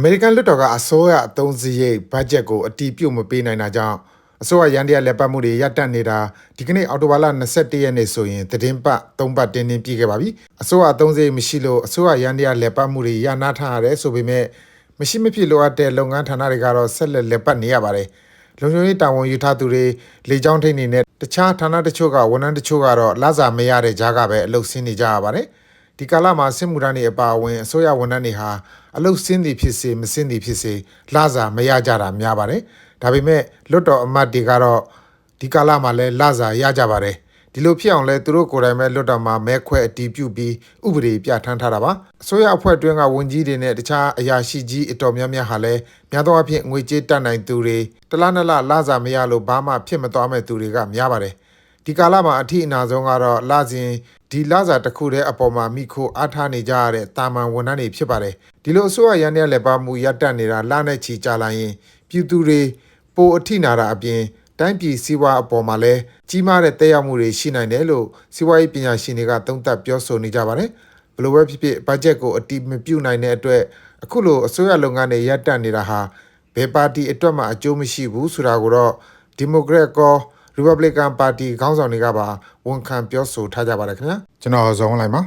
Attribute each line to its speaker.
Speaker 1: အမေရိကန်လွှတ်တော်ကအစိုးရအသုံးစရိတ်ဘတ်ဂျက်ကိုအတီးပြုတ်မပေးနိုင်တာကြောင့်အစိုးရရန်တရားလက်ပတ်မှုတွေရပ်တန့်နေတာဒီကနေ့အော်တိုဘာလ21ရက်နေ့ဆိုရင်သတင်းပတ်3ပတ်တင်းတင်းပြည့်ခဲ့ပါပြီအစိုးရအသုံးစရိတ်မရှိလို့အစိုးရရန်တရားလက်ပတ်မှုတွေရနာထားရတယ်ဆိုပေမဲ့မရှိမဖြစ်လိုအပ်တဲ့လုပ်ငန်းဌာနတွေကတော့ဆက်လက်လက်ပတ်နေရပါတယ်လုံခြုံရေးတာဝန်ယူထားသူတွေလေကြောင်းထိန်းနေနဲ့တခြားဌာနတချို့ကဝန်ထမ်းတချို့ကတော့လစာမရတဲ့ကြားကပဲအလုပ်ဆင်းနေကြရပါတယ် ဒီကာလမှာစစ်မှုထမ်းတွေအပါအဝင်အစိုးရဝန်ထမ်းတွေဟာအလုပ်ဆင်းသည်ဖြစ်စေမဆင်းသည်ဖြစ်စေလစာမရကြတာများပါတယ်ဒါပေမဲ့လွတ်တော်အမတ်တွေကတော့ဒီကာလမှာလည်းလစာရကြပါတယ်ဒီလိုဖြစ်အောင်လဲသူတို့ကိုယ်တိုင်ပဲလွတ်တော်မှာမဲခွဲအတီးပြုတ်ပြီးဥပဒေပြဋ္ဌာန်းထားတာပါအစိုးရအဖွဲ့တွင်းကဝန်ကြီးတွေနဲ့တခြားအရာရှိကြီးအတော်များများဟာလည်းများသောအားဖြင့်ငွေကြေးတတ်နိုင်သူတွေတလားနလလစာမရလို့ဘာမှဖြစ်မသွားမဲ့သူတွေကများပါတယ်ဒီကာလမှာအထီးအနာဆုံးကတော့လစဉ် ဒီလစာတစ်ခုတည်းအပေါ်မှာမိခိုအားထားနေကြရတဲ့တာမန်ဝန်ထမ်းတွေဖြစ်ပါတယ်ဒီလိုအစိုးရရန်ရလက်ပါမှုရပ်တန့်နေတာလနဲ့ချီကြာလာရင်ပြည်သူတွေပိုအထီးနာတာအပြင်တိုင်းပြည်စည်းဝါးအပေါ်မှာလည်းကြီးမားတဲ့တက်ရောက်မှုတွေရှိနိုင်တယ်လို့စီးပွားရေးပညာရှင်တွေကသုံးသပ်ပြောဆိုနေကြပါတယ်ဘယ်လိုပဲဖြစ်ဖြစ်ဘတ်ဂျက်ကိုအတီးမပြုတ်နိုင်တဲ့အတွက်အခုလိုအစိုးရလုပ်ငန်းတွေရပ်တန့်နေတာဟာဘယ်ပါတီအတွက်မှအကျိုးမရှိဘူးဆိုတာကိုတော့ဒီမိုကရက်ကော Republican Party ခေါင်းဆောင်တွေကပါဝန်ခံပြောဆိုထားကြပါတယ်ခင်ဗျာကျွန်တော်ဇော်ဝင်းလိုက်ပါ